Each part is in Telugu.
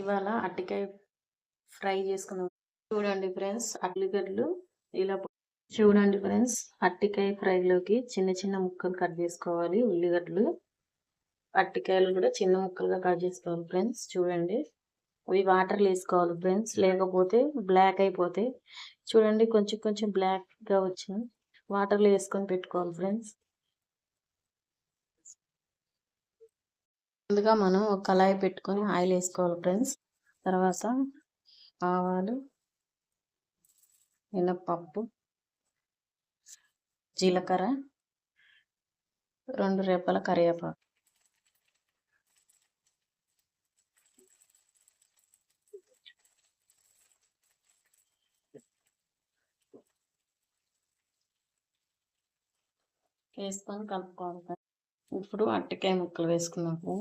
ఇవాళ అరటికాయ ఫ్రై చేసుకుందాం. చూడండి ఫ్రెండ్స్ అల్లిగడ్డలు ఇలా చూడండి ఫ్రెండ్స్ అరటికాయ ఫ్రైలోకి చిన్న చిన్న ముక్కలు కట్ చేసుకోవాలి ఉల్లిగడ్డలు. అరటికాయలు కూడా చిన్న ముక్కలుగా కట్ చేసుకోవాలి ఫ్రెండ్స్ చూడండి. అవి వాటర్లు వేసుకోవాలి ఫ్రెండ్స్ లేకపోతే బ్లాక్ అయిపోతాయి చూడండి కొంచెం కొంచెం బ్లాక్గా వచ్చింది వాటర్లో వేసుకొని పెట్టుకోవాలి ఫ్రెండ్స్. ముందుగా మనం ఒక కళాయి పెట్టుకొని ఆయిల్ వేసుకోవాలి ఫ్రెండ్స్. తర్వాత ఆవాలు మినప్పప్పు జీలకర్ర రెండు రేపల కరివేపాకు. వేసుకొని కలుపుకోవాలి ఇప్పుడు అరటికాయ ముక్కలు వేసుకున్నాము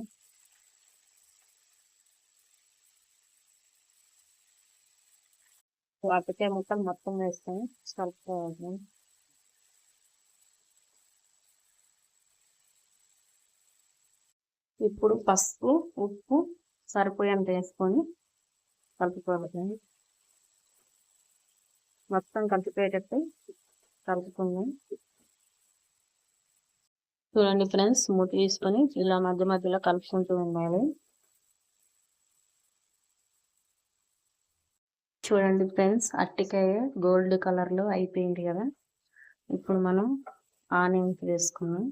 వాటికే ముక్కలు మొత్తం వేసుకొని కలుపుకోవాలి ఇప్పుడు పసుపు ఉప్పు సరిపోయేంత వేసుకొని కలుపుకోవాలి మొత్తం కలిపిపోయేటట్టు కలుపుకుందాం చూడండి ఫ్రెండ్స్ మూత తీసుకొని ఇలా మధ్య మధ్యలో కలుపుకుంటూ ఉండాలి చూడండి ఫ్రెండ్స్ అట్టికాయ గోల్డ్ కలర్లో అయిపోయింది కదా. ఇప్పుడు మనం ఆనియన్స్ వేసుకున్నాం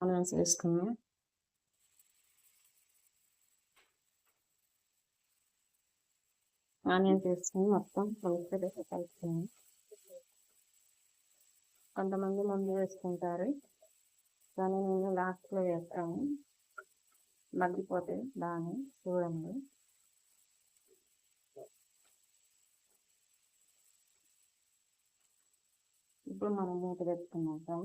ఆనియన్స్ వేసుకున్నాం ఆనియన్స్ వేసుకుని మొత్తం కలిపి కలుపుకున్నాం కొంతమంది ముందు వేసుకుంటారు. కానీ నేను లాస్ట్లో వేస్తాను. మగ్గిపోతే దాన్ని చూడండి. ఇప్పుడు మనం మూత పెట్టుకున్నాం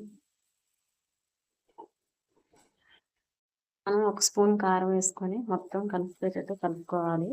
మనం ఒక స్పూన్ కారం వేసుకొని మొత్తం కలిపేటట్టు కలుపుకోవాలి.